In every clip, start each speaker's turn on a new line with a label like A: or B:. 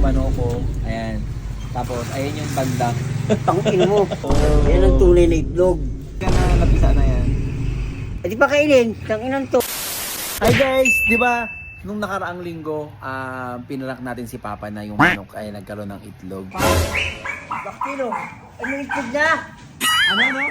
A: manok ko. Ayan. Tapos, ayan yung bandang.
B: Tangin mo.
A: Oh.
B: Yan ang tunay na itlog.
A: Kaya na napisa na yan.
B: Eh di pa kainin. Tanginan to.
A: Hi guys! Di ba, nung nakaraang linggo, ah, pinalak natin si Papa na yung manok ay nagkaroon ng itlog.
B: Bakilo. Ano yung itlog na?
A: Ano no?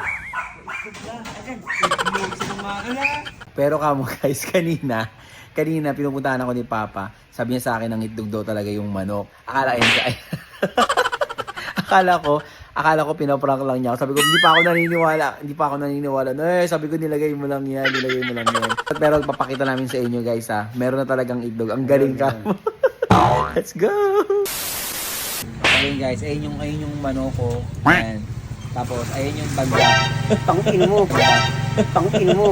A: Pero kamo guys, kanina, kanina pinupuntahan ako ni Papa. Sabi niya sa akin ang itlog daw talaga yung manok. Akala ay, akala ko, akala ko pinaprank lang niya. ako. Sabi ko, hindi pa ako naniniwala. Hindi pa ako naniniwala. No, eh, sabi ko, nilagay mo lang yan, nilagay mo lang yan. Pero papakita namin sa inyo guys ha. Meron na talagang itlog. Ang galing ka. Let's go! Ayun guys, ayun yung, ayun yung manok ko. Ayan. Tapos, ayun yung banda.
B: Tangin mo. Tangin mo.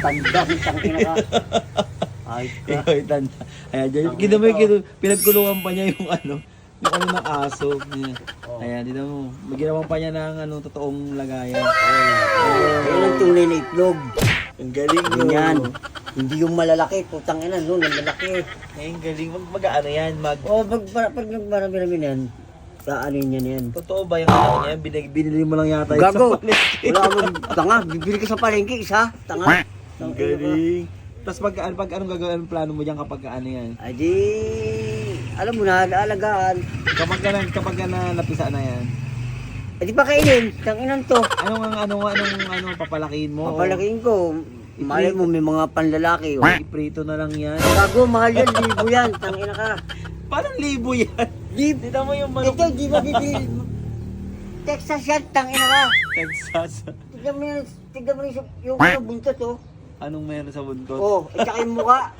B: Tandang tangin ka. Ay ka.
A: Ikaw itanda. Ayan, dyan. Kita mo yung kinu- pinagkulungan pa niya yung ano, yung ano ng aso. Ayan, Ayan dito mo. Ginawan pa niya ng ano, totoong lagayan.
B: Yan ang tunay na itlog.
A: Ang galing no.
B: Ganyan. Hindi yung malalaki. Putang ina, no, ang lalaki.
A: Ay, ang galing. Mag, mag ano yan, mag...
B: O, pag, pag, pag nagmarami-rami na yan, saanin niya yan.
A: Totoo ba yung ano niya? Binig, binili mo lang yata yun
B: Gago.
A: sa palengke.
B: Wala akong tanga. Bibili ka sa palengke, isa. Tanga.
A: Ang galing. Tapos pag, pag anong gagawin, anong plano mo dyan kapag ano yan?
B: Ay di, alam mo na, alagaan.
A: Kapag ka na, kapag ka na napisa na yan,
B: Ay di pa kainin. Tanginan to.
A: anong, ang- anong, anong, ano, papalakihin mo?
B: Papalakihin ko. Malay mo, may mga panlalaki. Oh.
A: Iprito na lang yan.
B: Gago, mahal yan. Libo yan. Tangina ka.
A: Parang libo yan.
B: Libo.
A: Dito mo yung manok.
B: Ito, di ba bibili? Texas yan. Tangina ka.
A: Texas.
B: Tignan mo yung, tignan mo yung, yung ano, buntot oh.
A: Anong meron sa buntot?
B: Oh, at saka yung mukha.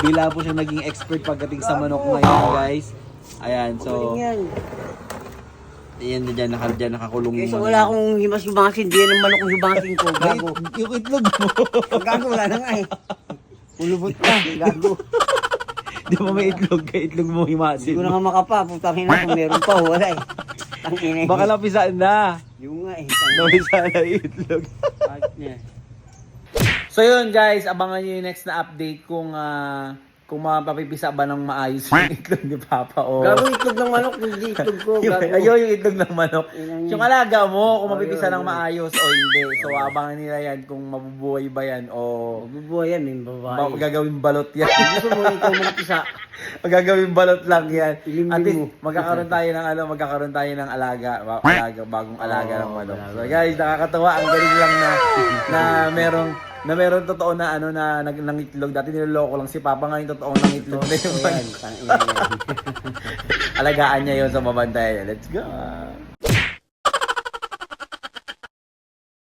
A: Bila po siya naging expert pagdating sa manok ngayon, guys. Ayan,
B: So,
A: so,
B: yan.
A: ayan na dyan, naka, dyan nakakulong yung
B: so, wala akong himas-himasin. Di yan ang manok yung himasin ko. Gago.
A: Yung itlog mo.
B: Gago, wala na nga eh. Ulubot ka. Gago.
A: Di ba may itlog? Kaya itlog mo
B: Hindi
A: himasin
B: ko na nga makapa. Putang ina kung meron pa. Wala eh. Tangina eh.
A: Baka lapisaan na.
B: Yung nga eh.
A: Napisaan na itlog. So yun guys, abangan nyo yung next na update kung ah, kung mapapipisa ba ng maayos yung itlog ni Papa o...
B: Gago itlog ng manok. Hindi itlog ko.
A: Yung,
B: Gago.
A: ayun yung itlog ng manok.
B: Yun.
A: Yung alaga mo, kung mapipisa ng maayos o hindi. So abangan nila yan kung mabubuhay ba yan o
B: Mabubuhay yan,
A: ba,
B: babae.
A: gagawing balot yan.
B: Gusto mo ikaw mga pisa.
A: magagawing balot lang yan. At least, magkakaroon tayo ng ano, magkakaroon tayo ng alaga, ba- alaga bagong alaga ng manok. So guys, nakakatawa ang galing lang na na merong na meron totoo na ano na nag nangitlog dati niloloko lang si Papa ngayon totoo nangitlog na yung
B: Ayan, yan.
A: alagaan niya yon sa babantayan. Let's go.